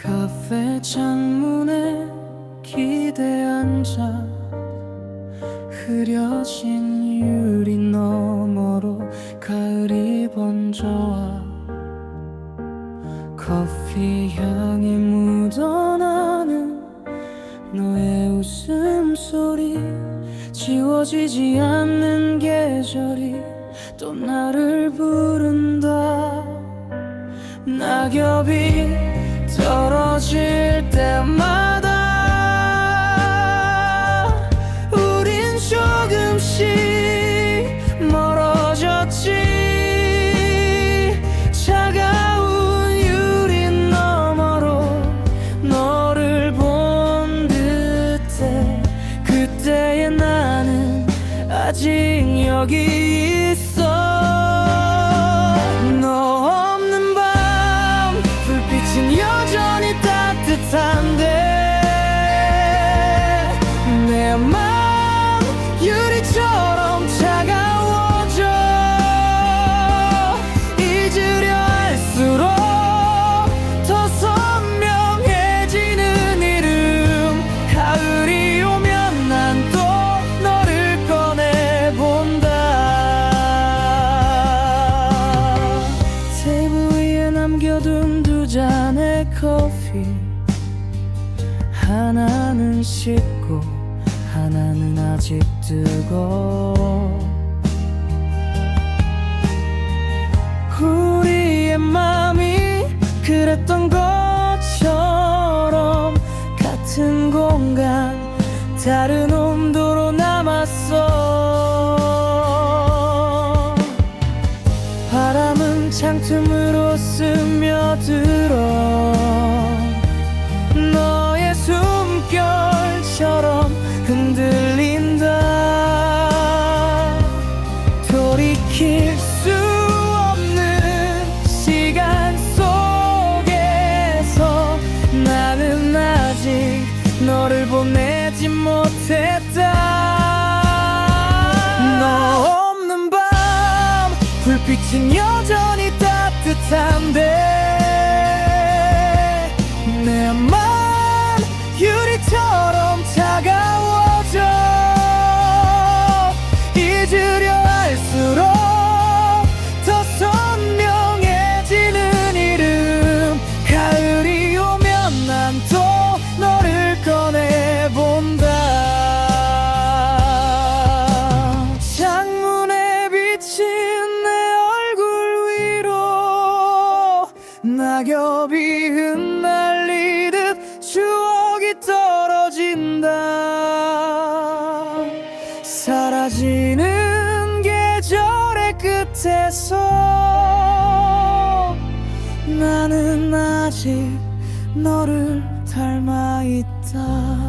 카페 창문에 기대 앉아 흐려진 유리 너머로 가을이 번져와 커피 향이 묻어나는 너의 웃음소리 지워지지 않는 계절이 또 나를 부른다 낙엽이 아직 여기 있어. 너 없는 밤 불빛은 여전히 따뜻한 커피 하나는 식고 하나는 아직 뜨거. 우리의 맘이 그랬던 것처럼 같은 공간 다른 온도로 남았어. 바람은 창틈으로 스며들어 빛은 여전히 따뜻한데 낙엽이 흩날리듯 추억이 떨어진다. 사라지는 계절의 끝에서 나는 아직 너를 닮아 있다